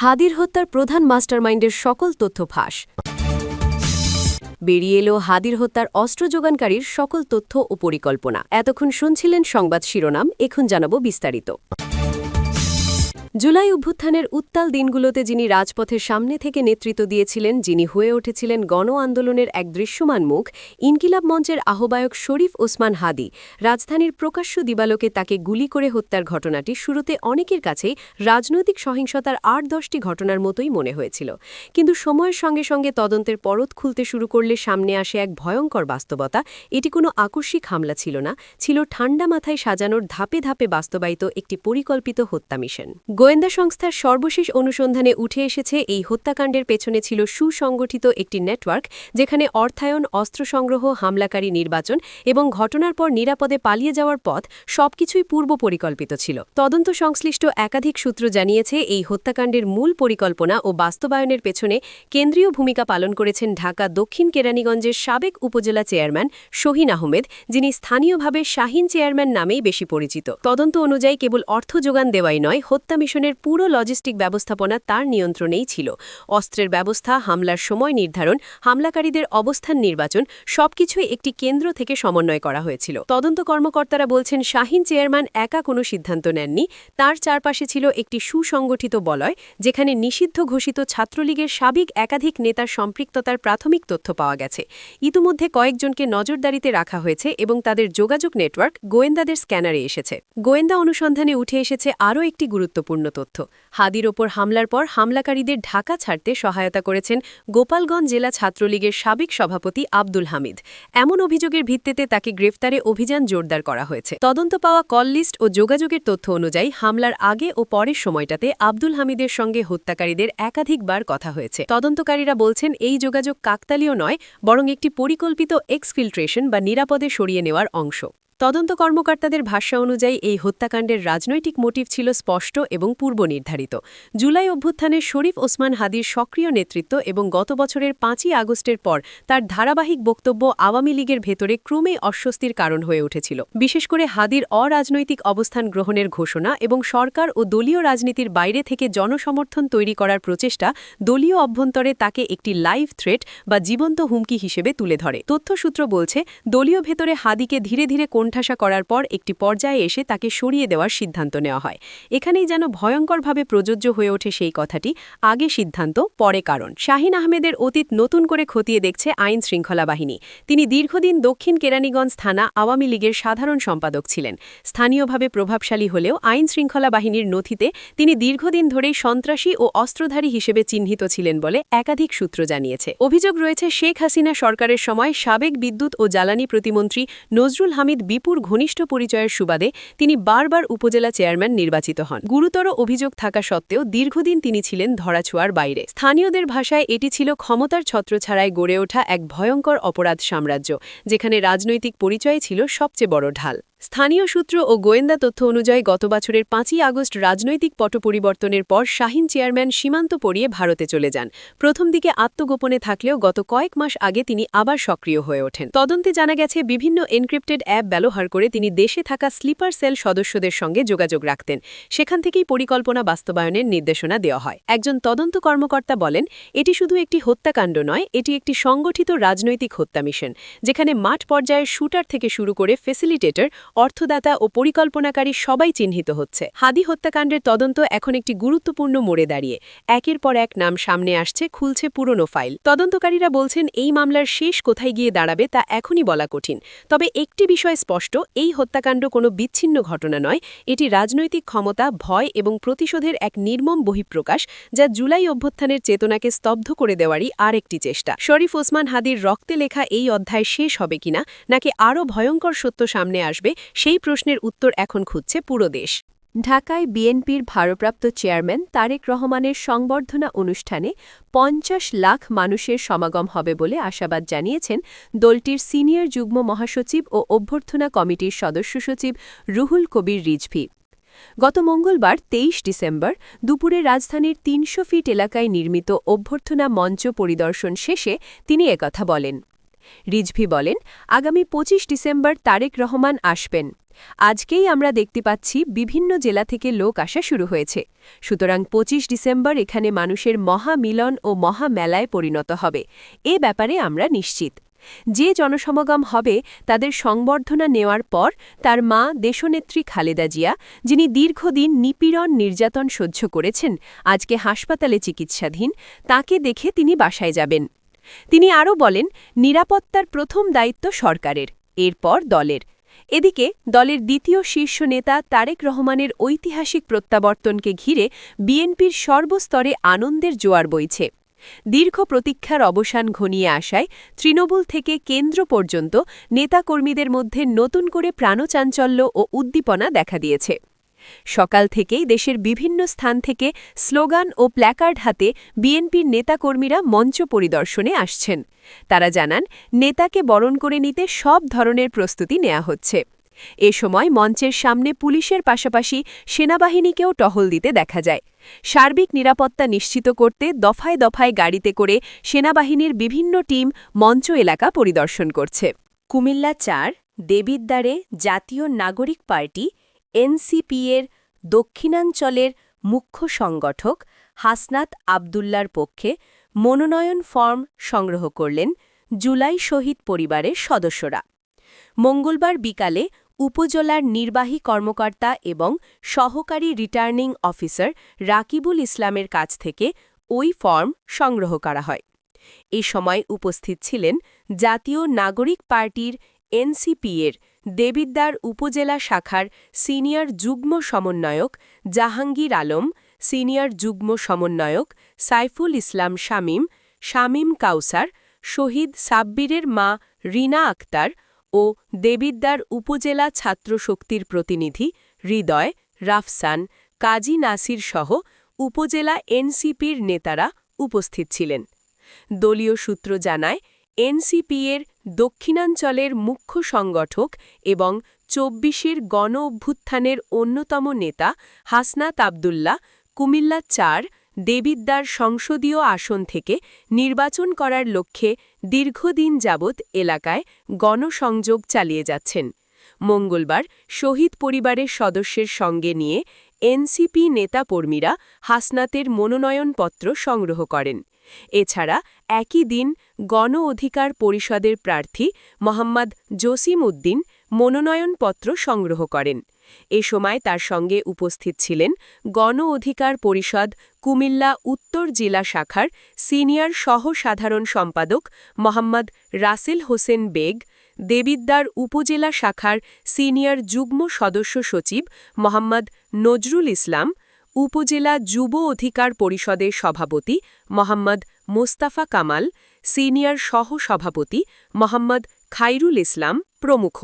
হাদির হত্যার প্রধান মাস্টারমাইন্ডের সকল তথ্য ফাঁস। বেরিয়ে এলো হাদির হত্যার অস্ত্র যোগানকারীর সকল তথ্য ও পরিকল্পনা। এতক্ষণ শুনছিলেন সংবাদ শিরোনাম, এখন জানাব বিস্তারিত। জুলাই অভ্যুত্থানের উত্তাল দিনগুলোতে যিনি রাজপথের সামনে থেকে নেতৃত্ব দিয়েছিলেন, যিনি হয়ে উঠেছিলেন গণ আন্দোলনের এক দৃশ্যমান মুখ, ইনকিলাব মঞ্চের আহ্বায়ক শরীফ ওসমান হাদি। রাজধানীর প্রকাশ্য দিবালোকে তাকে গুলি করে হত্যার ঘটনাটি শুরুতে অনেকের কাছেই রাজনৈতিক সহিংসতার আট দশটি ঘটনার মতোই মনে হয়েছিল। কিন্তু সময়ের সঙ্গে সঙ্গে তদন্তের পরত খুলতে শুরু করলে সামনে আসে এক ভয়ঙ্কর বাস্তবতা। এটি কোনো আকস্মিক হামলা ছিল না, ছিল ঠান্ডা মাথায় সাজানোর ধাপে ধাপে বাস্তবায়িত একটি পরিকল্পিত হত্যা মিশন। গোয়েন্দা সংস্থার সর্বশেষ অনুসন্ধানে উঠে এসেছে, এই হত্যাকাণ্ডের পেছনে ছিল সুসংগঠিত একটি নেটওয়ার্ক, যেখানে অর্থায়ন অস্ত্র সংগ্রহ হামলাকারী নির্বাচন এবং ঘটনার পর নিরাপদে পালিয়ে যাওয়ার পথ সবকিছুই পূর্ব পরিকল্পিত ছিল। তদন্ত সংশ্লিষ্ট একাধিক সূত্র জানিয়েছে, এই হত্যাকাণ্ডের মূল পরিকল্পনা ও বাস্তবায়নের পেছনে কেন্দ্রীয় ভূমিকা পালন করেছেন ঢাকা, দক্ষিণ কেরানীগঞ্জের সাবেক উপজেলা চেয়ারম্যান শহীন আহমেদ, যিনি স্থানীয়ভাবে শাহিন চেয়ারম্যান নামেই বেশি পরিচিত। তদন্ত অনুযায়ী কেবল অর্থ যোগান দেওয়াই নয়, হত্যা মিশনের পুরো লজিস্টিক ব্যবস্থাপনা তার নিয়ন্ত্রণেই ছিল। অস্ত্রের ব্যবস্থা, হামলার সময় নির্ধারণ, হামলাকারীদের অবস্থান নির্বাচন, সবকিছুই একটি কেন্দ্র থেকে সমন্বয় করা হয়েছিল। তদন্ত কর্মকর্তারা বলছেন, শাহিন চেয়ারম্যান একা কোনো সিদ্ধান্ত নেননি। তার চারপাশে ছিল একটি সুসংগঠিত বলয়, যেখানে নিষিদ্ধ ঘোষিত ছাত্রলীগের সাবেক একাধিক নেতার সম্পৃক্ততার প্রাথমিক তথ্য পাওয়া গেছে। ইতিমধ্যে কয়েকজনকে নজরদারিতে রাখা হয়েছে এবং তাদের যোগাযোগ নেটওয়ার্ক গোয়েন্দাদের স্ক্যানারে এসেছে। গোয়েন্দা অনুসন্ধানে উঠে এসেছে আরও একটি গুরুত্বপূর্ণ তথ্য। হাদির ওপর হামলার পর হামলাকারীদের ঢাকা ছাড়তে সহায়তা করেছেন গোপালগঞ্জ জেলা ছাত্রলীগের সাবেক সভাপতি আব্দুল হামিদ। এমন অভিযোগের ভিত্তিতে তাকে গ্রেফতারে অভিযান জোরদার করা হয়েছে। তদন্ত পাওয়া কল লিস্ট ও যোগাযোগের তথ্য অনুযায়ী হামলার আগে ও পরের সময়টাতে আব্দুল হামিদের সঙ্গে হত্যাকারীদের একাধিকবার কথা হয়েছে। তদন্তকারীরা বলছেন, এই যোগাযোগ কাকতালীয় নয়, বরং একটি পরিকল্পিত এক্সফিল্ট্রেশন বা নিরাপদে সরিয়ে নেওয়ার অংশ। তদন্ত কর্মকর্তাদের ভাষ্য অনুযায়ী, এই হত্যাকাণ্ডের রাজনৈতিক মোটিভ ছিল স্পষ্ট এবং পূর্ব নির্ধারিত। জুলাই অভ্যুত্থানে শরীফ ওসমান হাদির সক্রিয় নেতৃত্ব এবং গত বছরের পাঁচই আগস্টের পর তার ধারাবাহিক বক্তব্য আওয়ামী লীগের ভেতরে ক্রমে অস্বস্তির কারণ হয়ে উঠেছিল। বিশেষ করে হাদির অরাজনৈতিক অবস্থান গ্রহণের ঘোষণা এবং সরকার ও দলীয় রাজনীতির বাইরে থেকে জনসমর্থন তৈরি করার প্রচেষ্টা দলীয় অভ্যন্তরে তাকে একটি লাইভ থ্রেট বা জীবন্ত হুমকি হিসেবে তুলে ধরে। তথ্যসূত্র বলছে, দলীয় ভেতরে হাদিকে ধীরে ধীরে কোণঠাসা করার পর একটি পর্যায়ে এসে তাকে সরিয়ে দেওয়ার সিদ্ধান্ত নেওয়া হয়। এখানেই যেন ভয়ঙ্করভাবে প্রযোজ্য হয়ে ওঠে সেই কথাটি, আগে সিদ্ধান্ত, পরে কারণ। শাহিন আহমেদের অতীত নতুন করে খতিয়ে দেখছে আইন শৃঙ্খলা বাহিনী। তিনি দীর্ঘদিন দক্ষিণ কেরানীগঞ্জ থানা আওয়ামী লীগের সাধারণ সম্পাদক ছিলেন। স্থানীয়ভাবে প্রভাবশালী হলেও আইন শৃঙ্খলা বাহিনীর নথিতে তিনি দীর্ঘদিন ধরেই সন্ত্রাসী ও অস্ত্রধারী হিসেবে চিহ্নিত ছিলেন বলে একাধিক সূত্র জানিয়েছে। অভিযোগ রয়েছে, শেখ হাসিনা সরকারের সময় সাবেক বিদ্যুৎ ও জ্বালানি প্রতিমন্ত্রী নজরুল হামিদ বিপুর ঘনিষ্ঠ পরিচয়ের সুবাদে তিনি বারবার উপজেলা চেয়ারম্যান নির্বাচিত হন। গুরুতর অভিযোগ থাকা সত্ত্বেও দীর্ঘদিন তিনি ছিলেন ধরাছোঁয়ার বাইরে। স্থানীয়দের ভাষায় এটি ছিল ক্ষমতার ছত্র ছত্রছাড়ায় গড়ে ওঠা এক ভয়ঙ্কর অপরাধ সাম্রাজ্য, যেখানে রাজনৈতিক পরিচয় ছিল সবচেয়ে বড় ঢাল। স্থানীয় সূত্র ও গোয়েন্দা তথ্য অনুযায়ী গত বছরের পাঁচই আগস্ট রাজনৈতিক পট পরিবর্তনের পর শাহিন চেয়ারম্যান সীমান্ত পড়িয়ে ভারতে চলে যান। প্রথম দিকে আত্মগোপনে থাকলেও গত কয়েক মাস আগে তিনি আবার সক্রিয় হয়ে ওঠেন। তদন্তে জানা গেছে, বিভিন্ন এনক্রিপ্টেড অ্যাপ ব্যবহার করে তিনি দেশে থাকা স্লিপার সেল সদস্যদের সঙ্গে যোগাযোগ রাখতেন। সেখান থেকেই পরিকল্পনা বাস্তবায়নের নির্দেশনা দেওয়া হয়। একজন তদন্ত কর্মকর্তা বলেন, এটি শুধু একটি হত্যাকাণ্ড নয়, এটি একটি সংগঠিত রাজনৈতিক হত্যা মিশন, যেখানে মাঠ পর্যায়ের শুটার থেকে শুরু করে ফেসিলিটেটর অর্থদাতা ও পরিকল্পনাকারী সবাই চিহ্নিত হচ্ছে। হাদি হত্যাকাণ্ডের তদন্ত এখন একটি গুরুত্বপূর্ণ মোড়ে দাঁড়িয়ে। একের পর এক নাম সামনে আসছে, খুলছে পুরনো ফাইল। তদন্তকারীরা বলছেন, এই মামলার শেষ কোথায় গিয়ে দাঁড়াবে তা এখনই বলা কঠিন। তবে একটি বিষয় স্পষ্ট, এই হত্যাকাণ্ড কোনো বিচ্ছিন্ন ঘটনা নয়। এটি রাজনৈতিক ক্ষমতা, ভয় এবং প্রতিশোধের এক নির্মম বহিঃপ্রকাশ, যা জুলাই অভ্যুত্থানের চেতনাকে স্তব্ধ করে দেওয়ারই আরেকটি চেষ্টা। শরীফ ওসমান হাদির রক্তে লেখা এই অধ্যায় শেষ হবে কিনা, নাকি আরও ভয়ঙ্কর সত্য সামনে আসবে সেই প্রশ্নের উত্তর এখন খুঁজছে পুরো দেশ। ঢাকায় বিএনপির ভারপ্রাপ্ত চেয়ারম্যান তারেক রহমানের সংবর্ধনা অনুষ্ঠানে পঞ্চাশ লাখ মানুষের সমাগম হবে বলে আশাবাদ জানিয়েছেন দলটির সিনিয়র যুগ্ম মহাসচিব ও অভ্যর্থনা কমিটির সদস্য সচিব রুহুল কবির রিজভি। গত মঙ্গলবার তেইশ ডিসেম্বর দুপুরে রাজধানীর তিনশো ফিট এলাকায় নির্মিত অভ্যর্থনা মঞ্চ পরিদর্শন শেষে তিনি একথা বলেন। রিজভি বলেন, আগামী ২৫ ডিসেম্বর তারেক রহমান আসবেন। আজকেই আমরা দেখতে পাচ্ছি বিভিন্ন জেলা থেকে লোক আসা শুরু হয়েছে। সুতরাং ২৫ ডিসেম্বর এখানে মানুষের মহা মিলন ও মহা মেলায় পরিণত হবে। এ ব্যাপারে আমরা নিশ্চিত। যে জনসমাগম হবে, তাদের সংবর্ধনা নেওয়ার পর তার মা দেশনেত্রী খালেদা জিয়া, যিনি দীর্ঘদিন নিপীড়ন নির্যাতন সহ্য করেছেন, আজকে হাসপাতালে চিকিৎসাধীন, তাকে দেখে তিনি বাসায় যাবেন। তিনি আরও বলেন, নিরাপত্তার প্রথম দায়িত্ব সরকারের, এরপর দলের। এদিকে দলের দ্বিতীয় শীর্ষ নেতা তারেক রহমানের ঐতিহাসিক প্রত্যাবর্তনকে ঘিরে বিএনপির সর্বস্তরে আনন্দের জোয়ার বইছে। দীর্ঘ প্রতীক্ষার অবসান ঘনিয়ে আসায় তৃণমূল থেকে কেন্দ্র পর্যন্ত নেতাকর্মীদের মধ্যে নতুন করে প্রাণচাঞ্চল্য ও উদ্দীপনা দেখা দিয়েছে। সকাল থেকেই দেশের বিভিন্ন স্থান থেকে স্লোগান ও প্ল্যাকার্ড হাতে বিএনপির নেতাকর্মীরা মঞ্চ পরিদর্শনে আসছেন। তারা জানান, নেতাকে বরণ করে নিতে সব ধরনের প্রস্তুতি নেওয়া হচ্ছে। এ সময় মঞ্চের সামনে পুলিশের পাশাপাশি সেনাবাহিনীকেও টহল দিতে দেখা যায়। সার্বিক নিরাপত্তা নিশ্চিত করতে দফায় দফায় গাড়িতে করে সেনাবাহিনীর বিভিন্ন টিম মঞ্চ এলাকা পরিদর্শন করছে। কুমিল্লা চার, দেবিদ্বারে জাতীয় নাগরিক পার্টি এনসিপিএর দক্ষিণাঞ্চলের মুখ্য সংগঠক হাসনাত আবদুল্লার পক্ষে মনোনয়ন ফর্ম সংগ্রহ করলেন জুলাই শহীদ পরিবারের সদস্যরা। মঙ্গলবার বিকালে উপজেলার নির্বাহী কর্মকর্তা এবং সহকারী রিটার্নিং অফিসার রাকিবুল ইসলামের কাছ থেকে ওই ফর্ম সংগ্রহ করা হয়। এ সময় উপস্থিত ছিলেন জাতীয় নাগরিক পার্টির এনসিপিএর দেবিদ্বার উপজেলা শাখার সিনিয়র যুগ্ম সমন্বয়ক জাহাঙ্গীর আলম, সিনিয়র যুগ্ম সমন্বয়ক সাইফুল ইসলাম শামীম শামীম কাউসার, শহীদ সাব্বিরের মা রিনা আক্তার ও দেবিদ্বার উপজেলা ছাত্র শক্তির প্রতিনিধি হৃদয় রাফসান, কাজী নাসির সহ উপজেলা এনসিপির নেতারা উপস্থিত ছিলেন। দলীয় সূত্র জানায় এনসিপিএর দক্ষিণাঞ্চলের মুখ্য সংগঠক এবং চব্বিশের গণ অভ্যুত্থানের অন্যতম নেতা হাসনাত আবদুল্লাহ কুমিল্লা চার দেবিদ্বার সংসদীয় আসন থেকে নির্বাচন করার লক্ষ্যে দীর্ঘদিন যাবৎ এলাকায় গণসংযোগ চালিয়ে যাচ্ছেন। মঙ্গলবার শহীদ পরিবারের সদস্যের সঙ্গে নিয়ে এনসিপি নেতাকর্মীরা হাসনাতের মনোনয়নপত্র সংগ্রহ করেন। এছাড়া একই দিন গণ অধিকার পরিষদের প্রার্থী মোহাম্মদ জসিম উদ্দিন মনোনয়নপত্র সংগ্রহ করেন। এ সময় তার সঙ্গে উপস্থিত ছিলেন গণ অধিকার পরিষদ কুমিল্লা উত্তর জেলা শাখার সিনিয়র সহ সাধারণ সম্পাদক মোহাম্মদ রাসেল হোসেন বেগ, দেবিদ্বার উপজেলা শাখার সিনিয়র যুগ্ম সদস্য সচিব মোহাম্মদ নজরুল ইসলাম উপজেলা যুব অধিকার পরিষদের সভাপতি মোহাম্মদ মোস্তাফা কামাল, সিনিয়র সহ সভাপতি মোহাম্মদ খাইরুল ইসলাম প্রমুখ।